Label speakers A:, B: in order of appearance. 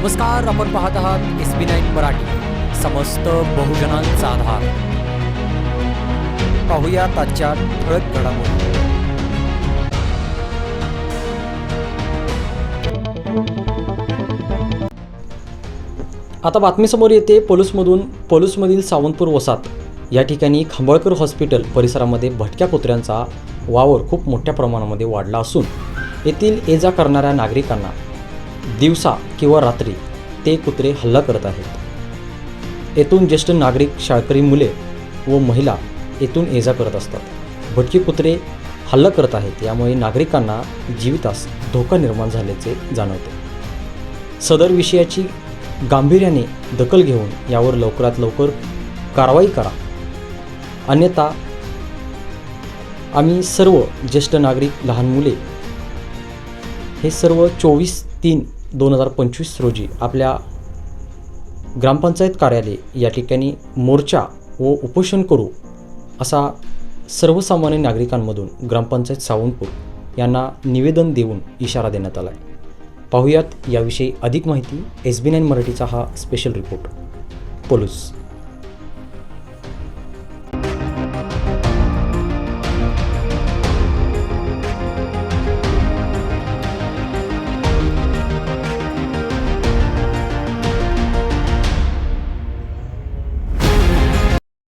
A: नमस्कार आपण पाहत आहात एस बी नाईन मराठी. समस्त बहुजनांचा आधार. पाहूया आजच्या ठळक घडामोडी. आता बातमीसमोर येते पोलूसमधून पोलूसमधील सावंतपूर वसात या ठिकाणी खांबळकर हॉस्पिटल परिसरामध्ये भटक्या कुत्र्यांचा वावर खूप मोठ्या प्रमाणामध्ये वाढला असून येथील ये जा करणाऱ्या नागरिकांना दिवसा किंवा रात्री ते कुत्रे हल्ला करत आहेत. येथून ज्येष्ठ नागरिक शाळकरी मुले व महिला येथून ये जा करत असतात. भटकी कुत्रे हल्ला करत आहेत यामुळे नागरिकांना जीवितास धोका निर्माण झाल्याचे जाणवते. सदर विषयाची गांभीर्याने दखल घेऊन यावर लवकरात लवकर कारवाई करा. अन्यथा आम्ही सर्व ज्येष्ठ नागरिक लहान मुले हे सर्व चोवीस तीन दोन हजार पंचवीस रोजी आपल्या ग्रामपंचायत कार्यालय या ठिकाणी मोर्चा व उपोषण करू असा सर्वसामान्य नागरिकांमधून ग्रामपंचायत सावंतपूर यांना निवेदन देऊन इशारा देण्यात आला आहे पाहुयात याविषयी अधिक माहिती एस बी नाईन मराठीचा हा स्पेशल रिपोर्ट पोलूस.